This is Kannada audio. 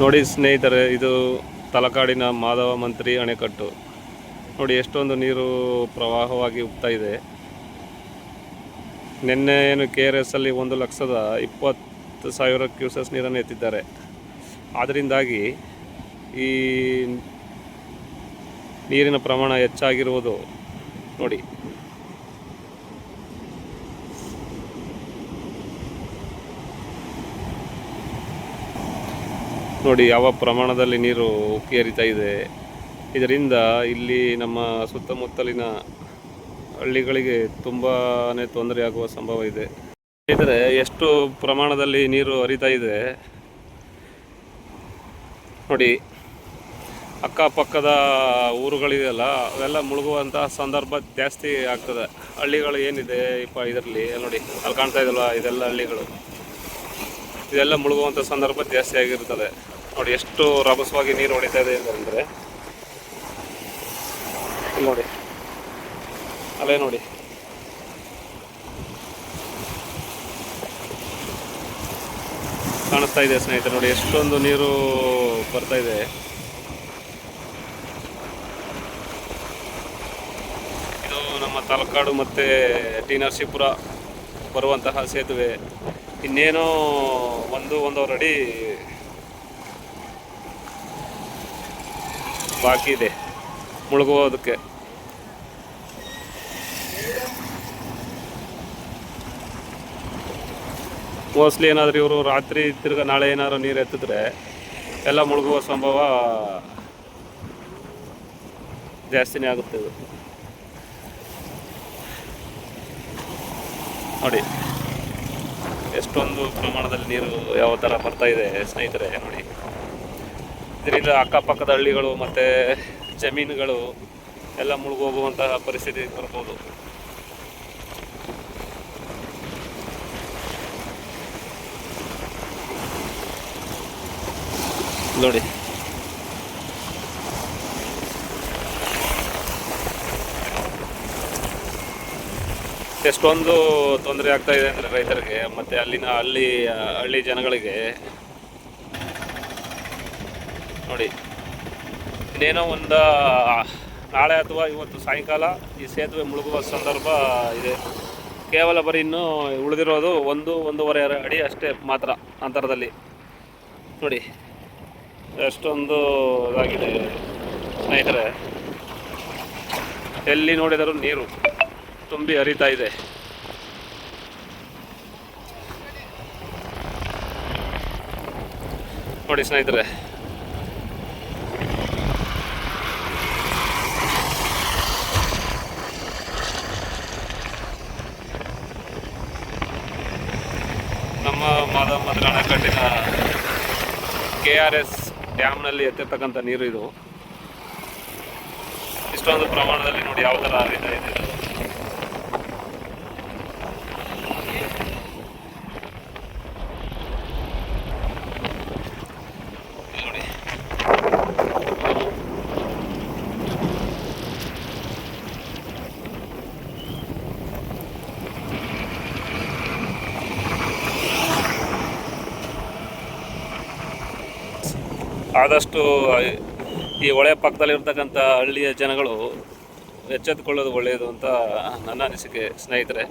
ನೋಡಿ ಸ್ನೇಹಿತರೆ, ಇದು ತಲಕಾಡಿನ ಮಾಧವ ಮಂತ್ರಿ ಅಣೆಕಟ್ಟು. ನೋಡಿ, ಎಷ್ಟೊಂದು ನೀರು ಪ್ರವಾಹವಾಗಿ ಉಗ್ತಾ ಇದೆ. ನಿನ್ನೆ ಏನು ಕೆ ಆರ್ ಎಸ್ ಅಲ್ಲಿ ಒಂದು ಲಕ್ಷದ ಇಪ್ಪತ್ತು ಸಾವಿರ ಕ್ಯೂಸಸ್ ನೀರನ್ನು ಎತ್ತಿದ್ದಾರೆ. ಆದ್ದರಿಂದಾಗಿ ಈ ನೀರಿನ ಪ್ರಮಾಣ ಹೆಚ್ಚಾಗಿರುವುದು ನೋಡಿ. ನೋಡಿ, ಯಾವ ಪ್ರಮಾಣದಲ್ಲಿ ನೀರು ಉಕ್ಕಿ ಹರಿತಾ ಇದೆ. ಇದರಿಂದ ಇಲ್ಲಿ ನಮ್ಮ ಸುತ್ತಮುತ್ತಲಿನ ಹಳ್ಳಿಗಳಿಗೆ ತುಂಬಾ ತೊಂದರೆ ಆಗುವ ಸಂಭವ ಇದೆ. ಇದ್ರೆ ಎಷ್ಟು ಪ್ರಮಾಣದಲ್ಲಿ ನೀರು ಹರಿತಾ ಇದೆ? ನೋಡಿ, ಅಕ್ಕಪಕ್ಕದ ಊರುಗಳಿದೆಯಲ್ಲ, ಅವೆಲ್ಲ ಮುಳುಗುವಂತಹ ಸಂದರ್ಭ ಜಾಸ್ತಿ ಆಗ್ತದೆ. ಹಳ್ಳಿಗಳು ಏನಿದೆ, ಇಪ್ಪ, ಇದರಲ್ಲಿ ನೋಡಿ, ಅಲ್ಲಿ ಕಾಣ್ತಾ ಇದಲ್ವಾ, ಇದೆಲ್ಲ ಹಳ್ಳಿಗಳು? ಇದೆಲ್ಲ ಮುಳುಗುವಂಥ ಸಂದರ್ಭ ಜಾಸ್ತಿ ಆಗಿರ್ತದೆ. ನೋಡಿ, ಎಷ್ಟು ರಭಸವಾಗಿ ನೀರು ಹೊಡಿತಾ ಇದೆ ಅಂದರೆ ನೋಡಿ. ಅಲ್ಲೇ ನೋಡಿ. ಕಾಣಿಸ್ತಾ ಇದೆ ಸ್ನೇಹಿತರೆ, ನೋಡಿ, ಎಷ್ಟೊಂದು ನೀರು ಬರ್ತಾ ಇದೆ. ಇದು ನಮ್ಮ ತಲಕಾಡು ಮತ್ತು ಟಿ ನರಸೀಪುರ ಬರುವಂತಹ ಸೇತುವೆ. ಇನ್ನೇನೋ ಒಂದು ಒಂದೂವರೆ ಅಡಿ ಬಾಕಿ ಇದೆ. ಮುಳುಗುವುದಕ್ಕೆ ಮೋಸ್ಟ್ಲಿ ಏನಾದರೂ ಇವರು ರಾತ್ರಿ ತಿರ್ಗ ನಾಳೆ ಏನಾದ್ರು ನೀರು ಎತ್ತಿದ್ರೆ ಎಲ್ಲ ಮುಳುಗುವ ಸಂಭವ ಜಾಸ್ತಿನೇ ಆಗುತ್ತೆ ಇದು. ನೋಡಿ. ಎಷ್ಟೊಂದು ಪ್ರಮಾಣದಲ್ಲಿ ನೀರು ಯಾವ ಥರ ಬರ್ತಾ ಇದೆ ಸ್ನೇಹಿತರೆ, ನೋಡಿ. ಇದರಿಂದ ಅಕ್ಕಪಕ್ಕದ ಹಳ್ಳಿಗಳು ಮತ್ತು ಜಮೀನುಗಳು ಎಲ್ಲ ಮುಳುಗೋಗುವಂತಹ ಪರಿಸ್ಥಿತಿ ಬರ್ಬೋದು. ನೋಡಿ. ಎಷ್ಟೊಂದು ತೊಂದರೆ ಆಗ್ತಾ ಇದೆ ಅಂದರೆ ರೈತರಿಗೆ, ಮತ್ತು ಅಲ್ಲಿನ ಹಳ್ಳಿ ಹಳ್ಳಿ ಜನಗಳಿಗೆ. ನೋಡಿ, ಇನ್ನೇನೋ ಒಂದು, ನಾಳೆ ಅಥವಾ ಇವತ್ತು ಸಾಯಂಕಾಲ ಈ ಸೇತುವೆ ಮುಳುಗುವ ಸಂದರ್ಭ ಇದೆ. ಕೇವಲ ಬರೀ ಇನ್ನೂ ಉಳಿದಿರೋದು ಒಂದು, ಒಂದೂವರೆ ಅಡಿ ಅಷ್ಟೇ ಮಾತ್ರ ಅಂತರದಲ್ಲಿ. ನೋಡಿ, ಎಷ್ಟೊಂದು ಇದಾಗಿದೆ ಸ್ನೇಹಿತರೆ. ಎಲ್ಲಿ ನೋಡಿದರೂ ನೀರು. ತುಂಬಿ ಹರಿತಾ ಇದೆ. ನೋಡಿ ಸ್ನೇಹಿತರೆ. ನಮ್ಮ ಮಾದ ಮದ್ರ ಅಣೆಕಟ್ಟಿನ ಕೆ ಆರ್ ಎಸ್ ಡ್ಯಾಮ್ನಲ್ಲಿ ಎತ್ತಿರ್ತಕ್ಕಂಥ ನೀರು ಇದು. ಇಷ್ಟೊಂದು ಪ್ರಮಾಣದಲ್ಲಿ ನೋಡಿ ಯಾವ ಥರ ಹರಿತಾ ಇದೆ. ಆದಷ್ಟು ಈ ಹೊಳೆ ಪಕ್ಕದಲ್ಲಿರ್ತಕ್ಕಂಥ ಹಳ್ಳಿಯ ಜನಗಳು ಎಚ್ಚೆತ್ತುಕೊಳ್ಳೋದು ಒಳ್ಳೆಯದು ಅಂತ ನನ್ನ ಅನಿಸಿಕೆ ಸ್ನೇಹಿತರೆ.